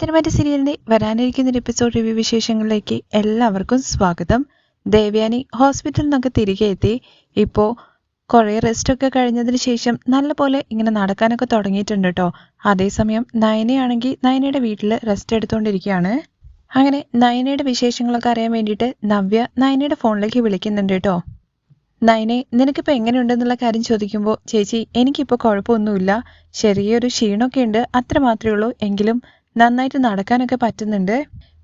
തിരുമറ്റ സീരിയലിന്റെ വരാനിരിക്കുന്ന ഒരു എപ്പിസോഡ് റിവ്യൂ വിശേഷങ്ങളിലേക്ക് എല്ലാവർക്കും സ്വാഗതം. ദേവ്യാനി ഹോസ്പിറ്റലിൽ നിന്നൊക്കെ തിരികെ എത്തി. ഇപ്പോൾ കുറേ റെസ്റ്റൊക്കെ കഴിഞ്ഞതിന് ശേഷം നല്ലപോലെ ഇങ്ങനെ നടക്കാനൊക്കെ തുടങ്ങിയിട്ടുണ്ട് കേട്ടോ അതേസമയം നയനയാണെങ്കിൽ നയനയുടെ വീട്ടിൽ റെസ്റ്റ് എടുത്തുകൊണ്ടിരിക്കുകയാണ് അങ്ങനെ നയനയുടെ വിശേഷങ്ങളൊക്കെ അറിയാൻ വേണ്ടിയിട്ട് നവ്യ നയനയുടെ ഫോണിലേക്ക് വിളിക്കുന്നുണ്ട് കേട്ടോ നയനെ നിനക്കിപ്പോൾ എങ്ങനെയുണ്ടെന്നുള്ള കാര്യം ചോദിക്കുമ്പോൾ ചേച്ചി എനിക്കിപ്പോൾ കുഴപ്പമൊന്നുമില്ല. ചെറിയൊരു ക്ഷീണമൊക്കെ ഉണ്ട്. അത്ര മാത്രമേ ഉള്ളൂ. എങ്കിലും നന്നായിട്ട് നടക്കാനൊക്കെ പറ്റുന്നുണ്ട്.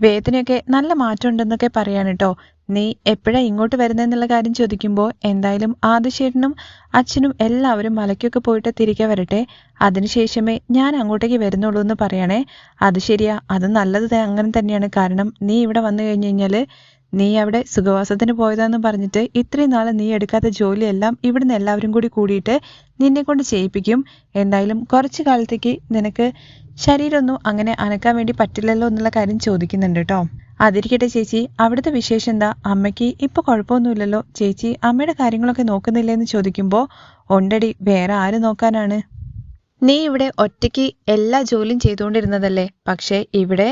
വേദനയൊക്കെ നല്ല മാറ്റം ഉണ്ടെന്നൊക്കെ പറയാണ് കേട്ടോ നീ എപ്പോഴാ ഇങ്ങോട്ട് വരുന്നതെന്നുള്ള കാര്യം ചോദിക്കുമ്പോൾ എന്തായാലും ആദിശേട്ടനും അച്ഛനും എല്ലാവരും മലയ്ക്കൊക്കെ പോയിട്ട് തിരികെ വരട്ടെ. അതിനുശേഷമേ ഞാൻ അങ്ങോട്ടേക്ക് വരുന്നുള്ളൂ എന്ന് പറയണേ. അത് ശരിയാ അത് നല്ലത് അങ്ങനെ തന്നെയാണ്. കാരണം നീ ഇവിടെ വന്നു കഴിഞ്ഞു കഴിഞ്ഞാൽ നീ അവിടെ സുഖവാസത്തിന് പോയതാന്ന് പറഞ്ഞിട്ട് ഇത്രയും നാളെ നീ എടുക്കാത്ത ജോലിയെല്ലാം ഇവിടുന്ന് എല്ലാവരും കൂടി കൂടിയിട്ട് നിന്നെ കൊണ്ട് ചെയ്യിപ്പിക്കും. എന്തായാലും കുറച്ചു കാലത്തേക്ക് നിനക്ക് ശരീരമൊന്നും അങ്ങനെ അനക്കാൻ വേണ്ടി പറ്റില്ലല്ലോ എന്നുള്ള കാര്യം ചോദിക്കുന്നുണ്ട് കേട്ടോ. അതിരിക്കട്ടെ ചേച്ചി അവിടുത്തെ വിശേഷം എന്താ? അമ്മയ്ക്ക് ഇപ്പൊ കുഴപ്പമൊന്നുമില്ലല്ലോ. ചേച്ചി അമ്മയുടെ കാര്യങ്ങളൊക്കെ നോക്കുന്നില്ലേ എന്ന് ചോദിക്കുമ്പോൾ ഉണ്ടടി വേറെ ആര് നോക്കാനാണ്? നീ ഇവിടെ ഒറ്റയ്ക്ക് എല്ലാ ജോലിയും ചെയ്തുകൊണ്ടിരുന്നതല്ലേ? പക്ഷേ ഇവിടെ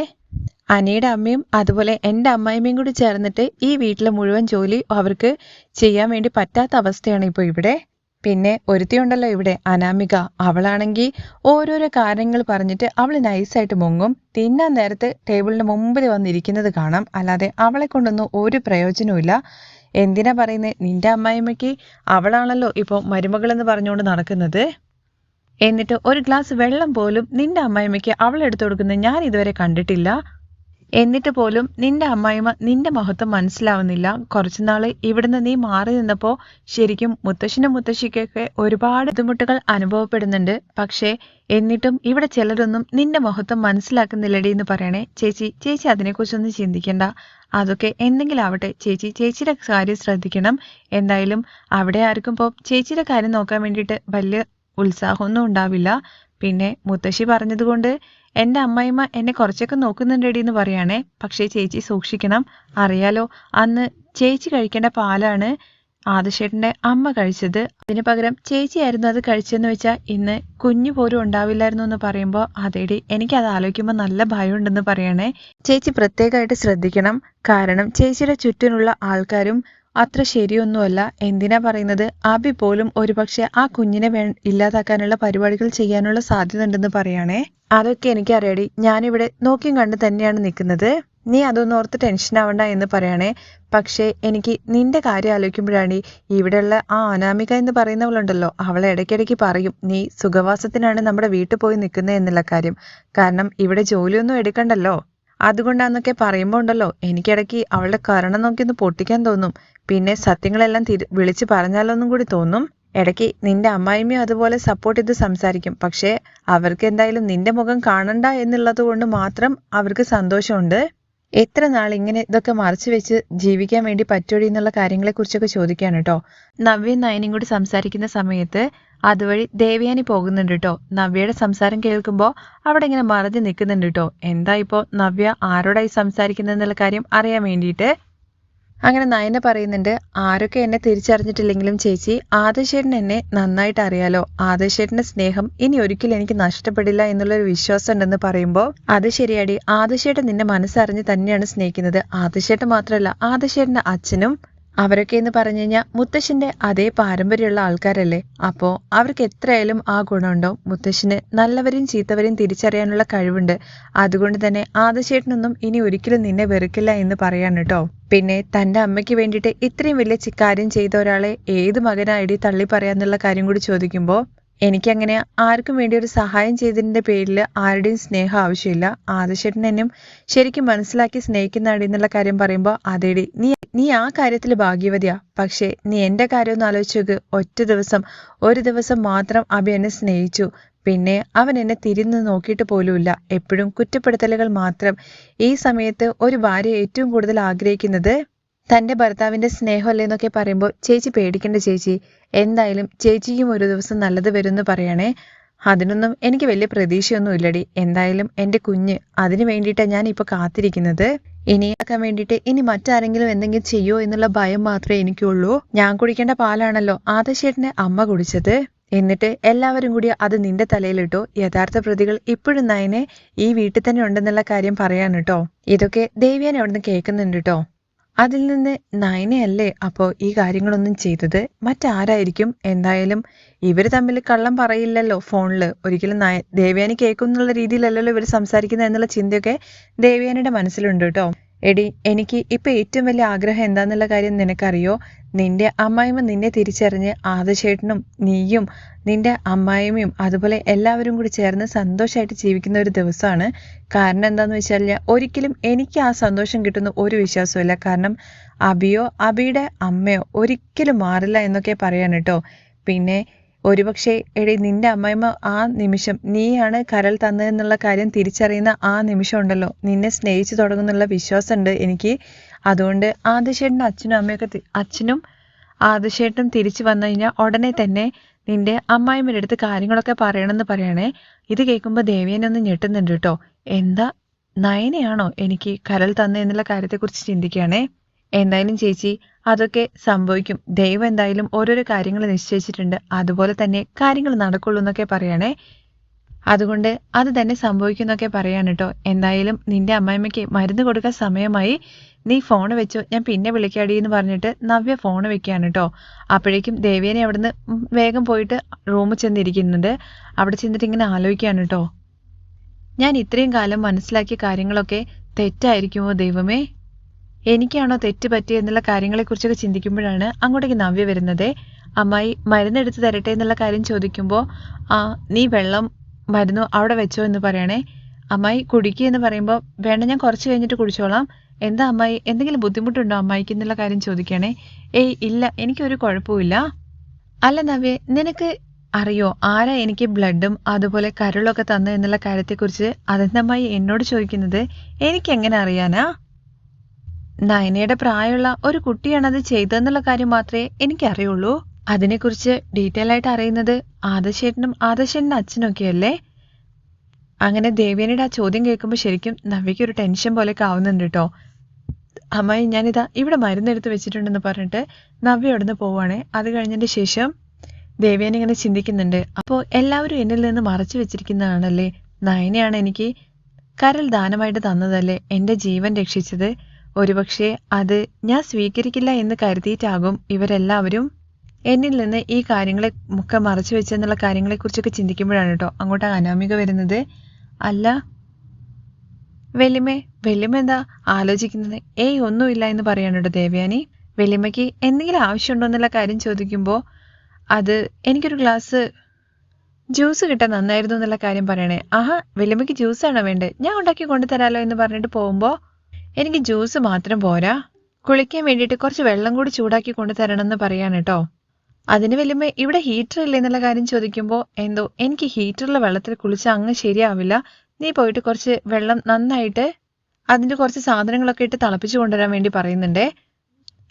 അനിയുടെ അമ്മയും അതുപോലെ എന്റെ അമ്മായിമ്മയും കൂടി ചേർന്നിട്ട് ഈ വീട്ടിലെ മുഴുവൻ ജോലി അവർക്ക് ചെയ്യാൻ വേണ്ടി പറ്റാത്ത അവസ്ഥയാണ് ഇപ്പോൾ ഇവിടെ. പിന്നെ ഒരുത്തിയുണ്ടല്ലോ ഇവിടെ അനാമിക. അവളാണെങ്കിൽ ഓരോരോ കാര്യങ്ങൾ പറഞ്ഞിട്ട് അവൾ നൈസായിട്ട് മുങ്ങും. തിന്നാൻ നേരത്ത് ടേബിളിന് മുമ്പിൽ വന്നിരിക്കുന്നത് കാണാം. അല്ലാതെ അവളെ കൊണ്ടൊന്നും ഒരു പ്രയോജനവുമില്ല എന്തിനാ പറയുന്നത് നിന്റെ അമ്മായിമ്മയ്ക്ക് അവളാണല്ലോ ഇപ്പോൾ മരുമകളെന്ന് പറഞ്ഞുകൊണ്ട് നടക്കുന്നത്. എന്നിട്ട് ഒരു ഗ്ലാസ് വെള്ളം പോലും നിന്റെ അമ്മായിമ്മയ്ക്ക് അവൾ എടുത്തു കൊടുക്കുന്നത് ഞാൻ ഇതുവരെ കണ്ടിട്ടില്ല. എന്നിട്ട് പോലും നിന്റെ അമ്മായിമ്മ നിന്റെ മഹത്വം മനസ്സിലാവുന്നില്ല. കുറച്ചുനാൾ ഇവിടുന്ന് നീ മാറി നിന്നപ്പോ ശരിക്കും മുത്തശ്ശനും മുത്തശ്ശിക്കൊക്കെ ഒരുപാട് ബുദ്ധിമുട്ടുകൾ അനുഭവപ്പെടുന്നുണ്ട്. പക്ഷേ എന്നിട്ടും ഇവിടെ ചിലരൊന്നും നിന്റെ മഹത്വം മനസ്സിലാക്കുന്നില്ലടി എന്ന് പറയണേ. ചേച്ചി ചേച്ചി അതിനെക്കുറിച്ചൊന്നും ചിന്തിക്കണ്ട. അതൊക്കെ എന്തെങ്കിലും ആവട്ടെ ചേച്ചി ചേച്ചിയുടെ കാര്യം ശ്രദ്ധിക്കണം. എന്തായാലും അവിടെ ആർക്കും ഇപ്പോൾ ചേച്ചിയുടെ കാര്യം നോക്കാൻ വേണ്ടിയിട്ട് വലിയ ഉത്സാഹമൊന്നും ഉണ്ടാവില്ല. പിന്നെ മുത്തശ്ശി പറഞ്ഞതുകൊണ്ട് എന്റെ അമ്മായിമ്മ എന്നെ കുറച്ചൊക്കെ നോക്കുന്നുണ്ടെടി എന്ന് പറയാണേ. പക്ഷേ ചേച്ചി സൂക്ഷിക്കണം. അറിയാലോ അന്ന് ചേച്ചി കഴിക്കേണ്ട പാലാണ് ആദശേട്ടന്റെ അമ്മ കഴിച്ചത്. അതിന് പകരം ചേച്ചിയായിരുന്നു അത് കഴിച്ചതെന്ന് വെച്ചാൽ ഇന്ന് കുഞ്ഞു പോലും ഉണ്ടാവില്ലായിരുന്നു എന്ന് പറയുമ്പോൾ അതേടി എനിക്കത് ആലോചിക്കുമ്പോൾ നല്ല ഭയമുണ്ടെന്ന് പറയണേ. ചേച്ചി പ്രത്യേകമായിട്ട് ശ്രദ്ധിക്കണം. കാരണം ചേച്ചിയുടെ ചുറ്റിനുള്ള ആൾക്കാരും അത്ര ശരിയൊന്നുമല്ല. എന്തിനാ പറയുന്നത്? ആബി പോലും ഒരുപക്ഷെ ആ കുഞ്ഞിനെ വേ ഇല്ലാതാക്കാനുള്ള പരിപാടികൾ ചെയ്യാനുള്ള സാധ്യത ഉണ്ടെന്ന് പറയാണേ. അതൊക്കെ എനിക്കറിയാടി. ഞാനിവിടെ നോക്കിയും കണ്ട് തന്നെയാണ് നിൽക്കുന്നത്. നീ അതൊന്നും ഓർത്ത് ടെൻഷൻ ആവണ്ട എന്ന് പറയണേ. പക്ഷേ എനിക്ക് നിന്റെ കാര്യം ആലോചിക്കുമ്പോഴാണ് ഇവിടെയുള്ള ആ അനാമിക എന്ന് പറയുന്നവളുണ്ടല്ലോ. അവളെ ഇടയ്ക്കിടയ്ക്ക് പറയും നീ സുഖവാസത്തിനാണ് നമ്മുടെ വീട്ടിൽ പോയി നിൽക്കുന്നത് എന്നുള്ള കാര്യം. കാരണം ഇവിടെ ജോലിയൊന്നും എടുക്കണ്ടല്ലോ. അതുകൊണ്ടാന്നൊക്കെ പറയുമ്പോൾ ഉണ്ടല്ലോ എനിക്കിടയ്ക്ക് അവളുടെ കരണം നോക്കി ഒന്ന് പൊട്ടിക്കാൻ തോന്നും. പിന്നെ സത്യങ്ങളെല്ലാം തിരി വിളിച്ചു പറഞ്ഞാലൊന്നും കൂടി തോന്നും. ഇടയ്ക്ക് നിന്റെ അമ്മായിമ്മയും അതുപോലെ സപ്പോർട്ട് ചെയ്ത് സംസാരിക്കും. പക്ഷേ അവർക്ക് എന്തായാലും നിന്റെ മുഖം കാണണ്ട എന്നുള്ളത് കൊണ്ട് മാത്രം അവർക്ക് സന്തോഷമുണ്ട്. എത്ര നാൾ ഇങ്ങനെ ഇതൊക്കെ മറച്ചു വെച്ച് ജീവിക്കാൻ വേണ്ടി പറ്റുമോ എന്നുള്ള കാര്യങ്ങളെക്കുറിച്ചൊക്കെ ചോദിക്കാണ് കേട്ടോ നവ്യയും നയനും കൂടി സംസാരിക്കുന്ന സമയത്ത് അതുവഴി ദേവയാനി പോകുന്നുണ്ട് കേട്ടോ നവ്യയുടെ സംസാരം കേൾക്കുമ്പോൾ അവിടെ ഇങ്ങനെ മറഞ്ഞു നിൽക്കുന്നുണ്ട് കേട്ടോ എന്താ ഇപ്പോൾ നവ്യ ആരോടായി സംസാരിക്കുന്നതെന്നുള്ള കാര്യം അറിയാൻ വേണ്ടിയിട്ട്? അങ്ങനെ നയന പറയുന്നുണ്ട് ആരൊക്കെ എന്നെ തിരിച്ചറിഞ്ഞിട്ടില്ലെങ്കിലും ചേച്ചി ആദശേട്ടൻ എന്നെ നന്നായിട്ട് അറിയാലോ. ആദശേട്ടന്റെ സ്നേഹം ഇനി ഒരിക്കലും എനിക്ക് നഷ്ടപ്പെടില്ല എന്നുള്ളൊരു വിശ്വാസം ഉണ്ടെന്ന് പറയുമ്പോൾ അത് ശരിയാടി. ആദശേട്ടൻ നിന്നെ മനസ്സറിഞ്ഞ് തന്നെയാണ് സ്നേഹിക്കുന്നത്. ആദശേട്ടൻ മാത്രമല്ല ആദശേട്ടന്റെ അച്ഛനും അവരൊക്കെ എന്ന് പറഞ്ഞു കഴിഞ്ഞാൽ മുത്തശ്ശന്റെ അതേ പാരമ്പര്യമുള്ള ആൾക്കാരല്ലേ? അപ്പോ അവർക്ക് എത്രയായാലും ആ ഗുണമുണ്ടോ? മുത്തശ്ശന് നല്ലവരെയും ചീത്തവരെയും തിരിച്ചറിയാനുള്ള കഴിവുണ്ട്. അതുകൊണ്ട് തന്നെ ആദശേട്ടനൊന്നും ഇനി ഒരിക്കലും നിന്നെ വെറുക്കില്ല എന്ന് പറയാണ് കേട്ടോ. പിന്നെ തന്റെ അമ്മയ്ക്ക് വേണ്ടിയിട്ട് ഇത്രയും വലിയ ചിക്കാര്യം കാര്യം ചെയ്ത ഒരാളെ ഏത് മകനായിടി തള്ളി പറയാന്നുള്ള കാര്യം കൂടി ചോദിക്കുമ്പോൾ എനിക്കങ്ങനെ ആർക്കും വേണ്ടി ഒരു സഹായം ചെയ്തതിന്റെ പേരിൽ ആരുടെയും സ്നേഹം ആവശ്യമില്ല. ആദശേട്ടൻ എന്നും ശരിക്കും മനസ്സിലാക്കി സ്നേഹിക്കുന്നതാടി എന്നുള്ള കാര്യം പറയുമ്പോൾ അതേടി നീ നീ ആ കാര്യത്തിൽ ഭാഗ്യവതിയാ. പക്ഷേ നീ എന്റെ കാര്യം ഒന്ന് ആലോചിച്ച് ഒറ്റ ദിവസം ഒരു ദിവസം മാത്രം അഭി എന്നെ സ്നേഹിച്ചു. പിന്നെ അവൻ എന്നെ തിരിഞ്ഞു നോക്കിയിട്ട് പോലുമില്ല. എപ്പോഴും കുറ്റപ്പെടുത്തലുകൾ മാത്രം. ഈ സമയത്ത് ഒരു ഭാര്യ ഏറ്റവും കൂടുതൽ ആഗ്രഹിക്കുന്നത് തന്റെ ഭർത്താവിന്റെ സ്നേഹമല്ലേ എന്നൊക്കെ പറയുമ്പോൾ ചേച്ചി പേടിക്കേണ്ട ചേച്ചി. എന്തായാലും ചേച്ചിക്കും ഒരു ദിവസം നല്ലത് വരുമെന്ന് പറയണേ. അതിനൊന്നും എനിക്ക് വലിയ പ്രതീക്ഷയൊന്നും ഇല്ലടി എന്തായാലും എന്റെ കുഞ്ഞ് അതിന് വേണ്ടിയിട്ടാണ് ഞാൻ ഇപ്പോൾ കാത്തിരിക്കുന്നത് ഇനിയാക്കാൻ വേണ്ടിയിട്ട് ഇനി മറ്റാരെങ്കിലും എന്തെങ്കിലും ചെയ്യോ എന്നുള്ള ഭയം മാത്രമേ എനിക്കുള്ളൂ. ഞാൻ കുടിക്കേണ്ട പാലാണല്ലോ ആദശേട്ടന്റെ അമ്മ കുടിച്ചത്. എന്നിട്ട് എല്ലാവരും കൂടി അത് നിന്റെ തലയിലിട്ടു. യഥാർത്ഥ പ്രതികൾ ഇപ്പോഴും നയനെ ഈ വീട്ടിൽ തന്നെ ഉണ്ടെന്നുള്ള കാര്യം പറയാൻ കേട്ടോ. ഇതൊക്കെ ദേവ്യാനെ അവിടുന്ന് കേൾക്കുന്നുണ്ട് കേട്ടോ. അതിൽ നിന്ന് നയനയല്ലേ അപ്പോൾ ഈ കാര്യങ്ങളൊന്നും ചെയ്തത്? മറ്റാരായിരിക്കും? എന്തായാലും ഇവർ തമ്മിൽ കള്ളം പറയില്ലല്ലോ ഫോണിൽ ഒരിക്കലും നയ ദേവ്യാനി കേൾക്കും എന്നുള്ള രീതിയിലല്ലല്ലോ ഇവർ സംസാരിക്കുന്നത് എന്നുള്ള ചിന്തയൊക്കെ ദേവ്യാനിയുടെ മനസ്സിലുണ്ട് കേട്ടോ. എടി എനിക്ക് ഇപ്പൊ ഏറ്റവും വലിയ ആഗ്രഹം എന്താന്നുള്ള കാര്യം നിനക്കറിയോ? നിന്റെ അമ്മായിമ്മ നിന്നെ തിരിച്ചറിഞ്ഞ് ആദശേട്ടനും നീയും നിന്റെ അമ്മായിമ്മയും അതുപോലെ എല്ലാവരും കൂടി ചേർന്ന് സന്തോഷമായിട്ട് ജീവിക്കുന്ന ഒരു ദിവസമാണ്. കാരണം എന്താന്ന് വെച്ചാൽ ഒരിക്കലും എനിക്ക് ആ സന്തോഷം കിട്ടുന്ന ഒരു വിശ്വാസമില്ല കാരണം അബിയോ അബിയുടെ അമ്മയോ ഒരിക്കലും മാറില്ല എന്നൊക്കെ പറയാൻ കേട്ടോ പിന്നെ ഒരുപക്ഷെ എടി നിന്റെ അമ്മയമ്മ ആ നിമിഷം നീയാണ് കരൾ തന്നതെന്നുള്ള കാര്യം തിരിച്ചറിയുന്ന ആ നിമിഷം ഉണ്ടല്ലോ. നിന്നെ സ്നേഹിച്ചു തുടങ്ങുന്നുള്ള വിശ്വാസമുണ്ട് എനിക്ക്. അതുകൊണ്ട് ആദിശേട്ടന്റെ അച്ഛനും അമ്മയൊക്കെ അച്ഛനും ആദിശേട്ടനും തിരിച്ചു വന്നു കഴിഞ്ഞാൽ ഉടനെ തന്നെ നിന്റെ അമ്മായിമ്മയുടെ അടുത്ത് കാര്യങ്ങളൊക്കെ പറയണമെന്ന് പറയണേ. ഇത് കേൾക്കുമ്പോൾ ദേവിയനൊന്നും ഞെട്ടുന്നുണ്ട് കേട്ടോ. എന്താ? നയനയാണോ എനിക്ക് കരൾ തന്നെന്നുള്ള കാര്യത്തെക്കുറിച്ച് ചിന്തിക്കുകയാണേ? എന്തായാലും ചേച്ചി അതൊക്കെ സംഭവിക്കും. ദൈവം എന്തായാലും ഓരോരോ കാര്യങ്ങൾ നിശ്ചയിച്ചിട്ടുണ്ട്. അതുപോലെ തന്നെ കാര്യങ്ങൾ നടക്കുള്ളൂ എന്നൊക്കെ പറയണേ. അതുകൊണ്ട് അത് തന്നെ സംഭവിക്കും എന്നൊക്കെ പറയാണ് കേട്ടോ. എന്തായാലും നിന്റെ അമ്മായിമ്മയ്ക്ക് മരുന്ന് കൊടുക്കാൻ സമയമായി. നീ ഫോൺ വെച്ചോ. ഞാൻ പിന്നെ വിളിക്കാടി എന്ന് പറഞ്ഞിട്ട് നവ്യ ഫോൺ വെക്കുകയാണ് കേട്ടോ. അപ്പോഴേക്കും ദേവിയനെ അവിടുന്ന് വേഗം പോയിട്ട് റൂമിൽ ചെന്നിരിക്കുന്നുണ്ട്. അവിടെ ചെന്നിട്ട് ഇങ്ങനെ ആലോചിക്കുകയാണ് കേട്ടോ. ഞാൻ ഇത്രയും കാലം മനസ്സിലാക്കിയ കാര്യങ്ങളൊക്കെ തെറ്റായിരിക്കുമോ ദൈവമേ? എനിക്കാണോ തെറ്റ് പറ്റിയെന്നുള്ള കാര്യങ്ങളെക്കുറിച്ചൊക്കെ ചിന്തിക്കുമ്പോഴാണ് അങ്ങോട്ടേക്ക് നവ്യ വരുന്നത്. അമ്മായി മരുന്നെടുത്ത് തരട്ടെ എന്നുള്ള കാര്യം ചോദിക്കുമ്പോൾ ആ നീ വെള്ളം മരുന്നു അവിടെ വെച്ചോ എന്ന് പറയണേ. അമ്മായി കുടിക്കുക എന്ന് പറയുമ്പോൾ വേണ്ട ഞാൻ കുറച്ച് കഴിഞ്ഞിട്ട് കുടിച്ചോളാം. എന്താ അമ്മായി എന്തെങ്കിലും ബുദ്ധിമുട്ടുണ്ടോ അമ്മായിക്ക് എന്നുള്ള കാര്യം ചോദിക്കണേ. ഏയ് ഇല്ല എനിക്കൊരു കുഴപ്പമില്ല അല്ല നവ്യ നിനക്ക് അറിയോ ആരാ എനിക്ക് ബ്ലഡും അതുപോലെ കരളൊക്കെ തന്നു എന്നുള്ള കാര്യത്തെക്കുറിച്ച് അതെന്തമ്മായി എന്നോട് ചോദിക്കുന്നത്? എനിക്കെങ്ങനെ അറിയാനാ? നയനയുടെ പ്രായമുള്ള ഒരു കുട്ടിയാണ് അത് ചെയ്തതെന്നുള്ള കാര്യം മാത്രമേ എനിക്കറിയുള്ളൂ. അതിനെക്കുറിച്ച് ഡീറ്റെയിൽ ആയിട്ട് അറിയുന്നത് ആദശേട്ടനും ആദശേട്ടന്റെ അച്ഛനൊക്കെയല്ലേ? അങ്ങനെ ദേവേനയുടെ ആ ചോദ്യം കേൾക്കുമ്പോൾ ശരിക്കും നവ്യയ്ക്ക് ഒരു ടെൻഷൻ പോലെയൊക്കെ ആവുന്നുണ്ട് കേട്ടോ. അമ്മായി ഞാനിതാ ഇവിടെ മരുന്നെടുത്ത് വെച്ചിട്ടുണ്ടെന്ന് പറഞ്ഞിട്ട് നവ്യ അവിടുന്ന് പോവുകയാണെ. അത് കഴിഞ്ഞതിന് ശേഷം ദേവേന ഇങ്ങനെ ചിന്തിക്കുന്നുണ്ട്. അപ്പോൾ എല്ലാവരും എന്നിൽ നിന്ന് മറച്ചു വെച്ചിരിക്കുന്നതാണല്ലേ? നയനയാണ് എനിക്ക് കരൽ ദാനമായിട്ട് തന്നതല്ലേ? എന്റെ ജീവൻ രക്ഷിച്ചത്. ഒരുപക്ഷെ അത് ഞാൻ സ്വീകരിക്കില്ല എന്ന് കരുതിയിട്ടാകും ഇവരെല്ലാവരും എന്നിൽ നിന്ന് ഈ കാര്യങ്ങളെ ഒക്കെ മറച്ചു വെച്ചെന്നുള്ള കാര്യങ്ങളെക്കുറിച്ചൊക്കെ ചിന്തിക്കുമ്പോഴാണ് കേട്ടോ അങ്ങോട്ട് അനാമിക വരുന്നത്. അല്ല വെല്ലിമേ വെല്ലിമ എന്താ ആലോചിക്കുന്നത്? ഏയ് ഒന്നുമില്ല എന്ന് പറയാണ് കേട്ടോ ദേവയാനി. വെല്ലിമയ്ക്ക് എന്തെങ്കിലും ആവശ്യമുണ്ടോ എന്നുള്ള കാര്യം ചോദിക്കുമ്പോൾ അത് എനിക്കൊരു ഗ്ലാസ് ജ്യൂസ് കിട്ടാൻ നന്നായിരുന്നു എന്നുള്ള കാര്യം പറയണേ. ആഹാ വെല്ലിമയ്ക്ക് ജ്യൂസാണോ വേണ്ടത്? ഞാൻ ഉണ്ടാക്കി കൊണ്ടുതരാലോ എന്ന് പറഞ്ഞിട്ട് പോകുമ്പോൾ എനിക്ക് ജ്യൂസ് മാത്രം പോരാ. കുളിക്കാൻ വേണ്ടിയിട്ട് കുറച്ച് വെള്ളം കൂടി ചൂടാക്കി കൊണ്ടുതരണം എന്ന് പറയാണ് കേട്ടോ അതിന് വലുമ്പോ ഇവിടെ ഹീറ്റർ ഇല്ല എന്നുള്ള കാര്യം ചോദിക്കുമ്പോൾ എന്തോ എനിക്ക് ഹീറ്ററിലെ വെള്ളത്തിൽ കുളിച്ചാൽ അങ്ങ് ശരിയാവില്ല. നീ പോയിട്ട് കുറച്ച് വെള്ളം നന്നായിട്ട് അതിന്റെ കുറച്ച് സാധനങ്ങളൊക്കെ ഇട്ട് തിളപ്പിച്ച് കൊണ്ടുവരാൻ വേണ്ടി പറയുന്നുണ്ടേ.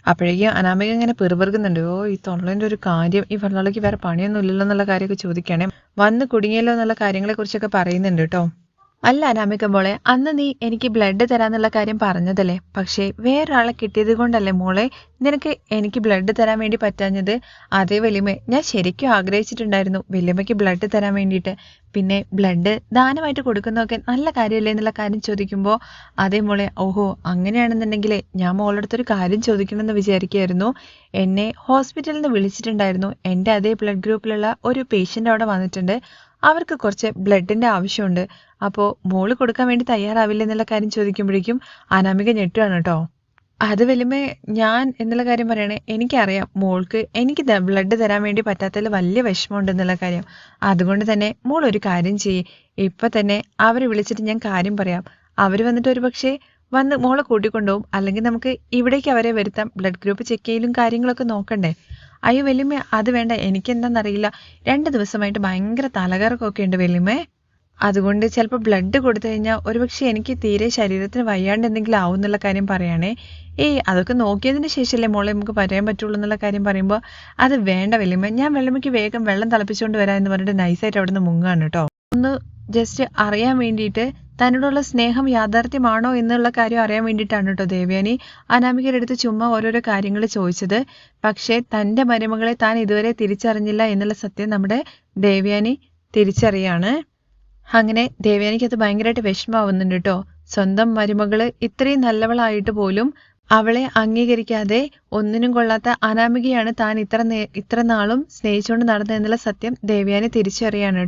അപ്പോഴേക്കും അനാമിക ഇങ്ങനെ പെറുപെറുക്കുന്നുണ്ട്. ഓ ഈ തൊള്ളേന്റെ ഒരു കാര്യം ഈ വെള്ളത്തിലേക്ക് വേറെ പണിയൊന്നും ഇല്ലല്ലോ എന്നുള്ള കാര്യമൊക്കെ ചോദിക്കണേ വന്ന് കുടുങ്ങിയല്ലോ എന്നുള്ള കാര്യങ്ങളെക്കുറിച്ചൊക്കെ പറയുന്നുണ്ട് കേട്ടോ അല്ല അനാമിക മോളെ അന്ന് നീ എനിക്ക് ബ്ലഡ് തരാന്നുള്ള കാര്യം പറഞ്ഞതല്ലേ? പക്ഷേ വേറൊരാളെ കിട്ടിയത് കൊണ്ടല്ലേ മോളെ? നിനക്ക് എനിക്ക് ബ്ലഡ് തരാൻ വേണ്ടി പറ്റാഞ്ഞത്? അതേ വലിയമ്മ ഞാൻ ശരിക്കും ആഗ്രഹിച്ചിട്ടുണ്ടായിരുന്നു വലിയമ്മയ്ക്ക് ബ്ലഡ് തരാൻ വേണ്ടിയിട്ട്. പിന്നെ ബ്ലഡ് ദാനമായിട്ട് കൊടുക്കുന്നതൊക്കെ നല്ല കാര്യമല്ലേ എന്നുള്ള കാര്യം ചോദിക്കുമ്പോൾ അതേ മോളെ ഓഹോ അങ്ങനെയാണെന്നുണ്ടെങ്കിൽ ഞാൻ മോളടുത്തൊരു കാര്യം ചോദിക്കണമെന്ന് വിചാരിക്കുകയായിരുന്നു. എന്നെ ഹോസ്പിറ്റലിൽ നിന്ന് വിളിച്ചിട്ടുണ്ടായിരുന്നു. എന്റെ അതേ ബ്ലഡ് ഗ്രൂപ്പിലുള്ള ഒരു പേഷ്യന്റ് അവിടെ വന്നിട്ടുണ്ട്. അവർക്ക് കുറച്ച് ബ്ലഡിന്റെ ആവശ്യമുണ്ട്. അപ്പോൾ മോൾ കൊടുക്കാൻ വേണ്ടി തയ്യാറാവില്ല എന്നുള്ള കാര്യം ചോദിക്കുമ്പോഴേക്കും അനാമിക ഞെട്ടുകയാണ് കേട്ടോ. അത് വലിയ ഞാൻ എന്നുള്ള കാര്യം പറയണേ എനിക്കറിയാം. മോൾക്ക് എനിക്ക് ബ്ലഡ് തരാൻ വേണ്ടി പറ്റാത്തതിൽ വലിയ വിഷമമുണ്ട് എന്നുള്ള കാര്യം. അതുകൊണ്ട് തന്നെ മോൾ ഒരു കാര്യം ചെയ്യ്. ഇപ്പം തന്നെ അവരെ വിളിച്ചിട്ട് ഞാൻ കാര്യം പറയാം. അവർ വന്നിട്ട് ഒരു പക്ഷേ വന്ന് മോളെ കൂട്ടിക്കൊണ്ടുപോകും. അല്ലെങ്കിൽ നമുക്ക് ഇവിടേക്ക് അവരെ വരുത്താം. ബ്ലഡ് ഗ്രൂപ്പ് ചെക്ക് ചെയ്യലും കാര്യങ്ങളൊക്കെ നോക്കണ്ടേ? അയ്യോ വലിയ അത് വേണ്ട. എനിക്കെന്താണെന്നറിയില്ല രണ്ട് ദിവസമായിട്ട് ഭയങ്കര തലകറക്കമൊക്കെ ഉണ്ട് വല്യമ്മേ. അതുകൊണ്ട് ചിലപ്പോൾ ബ്ലഡ് കൊടുത്തു കഴിഞ്ഞാൽ ഒരുപക്ഷെ എനിക്ക് തീരെ ശരീരത്തിന് വയ്യാണ്ട് എന്തെങ്കിലും ആവും എന്നുള്ള കാര്യം പറയുകയാണേ. ഏയ് അതൊക്കെ നോക്കിയതിന് ശേഷമല്ലേ മോളെ നമുക്ക് പറയാൻ പറ്റുള്ളൂ എന്നുള്ള കാര്യം പറയുമ്പോൾ അത് വേണ്ട വലിയമ്മ. ഞാൻ വെള്ളമ്മയ്ക്ക് വേഗം വെള്ളം തിളപ്പിച്ചുകൊണ്ട് വരാം എന്ന് പറഞ്ഞിട്ട് നൈസായിട്ട് അവിടെ നിന്ന് മുങ്ങാണ് കേട്ടോ. ഒന്ന് ജസ്റ്റ് അറിയാൻ വേണ്ടിയിട്ട് തന്നോടുള്ള സ്നേഹം യാഥാർത്ഥ്യമാണോ എന്നുള്ള കാര്യം അറിയാൻ വേണ്ടിയിട്ടാണ് കേട്ടോ ദേവയാനി. അനാമികയുടെ അടുത്ത് ചുമ്മാ ഓരോരോ കാര്യങ്ങൾ ചോദിച്ചത്. പക്ഷേ തന്റെ മരുമകളെ താൻ ഇതുവരെ തിരിച്ചറിഞ്ഞില്ല എന്നുള്ള സത്യം നമ്മുടെ ദേവയാനി തിരിച്ചറിയാണ്. അങ്ങനെ ദേവയാനിക്ക് അത് ഭയങ്കരമായിട്ട് വിഷമാവുന്നുണ്ട് കേട്ടോ സ്വന്തം മരുമകൾ ഇത്രയും നല്ലവളായിട്ട് പോലും അവളെ അംഗീകരിക്കാതെ ഒന്നിനും കൊള്ളാത്ത അനാമികയാണ് താൻ ഇത്ര ഇത്ര നാളും സ്നേഹിച്ചുകൊണ്ട് നടന്നതെന്നുള്ള സത്യം ദേവയാനി തിരിച്ചറിയാണ്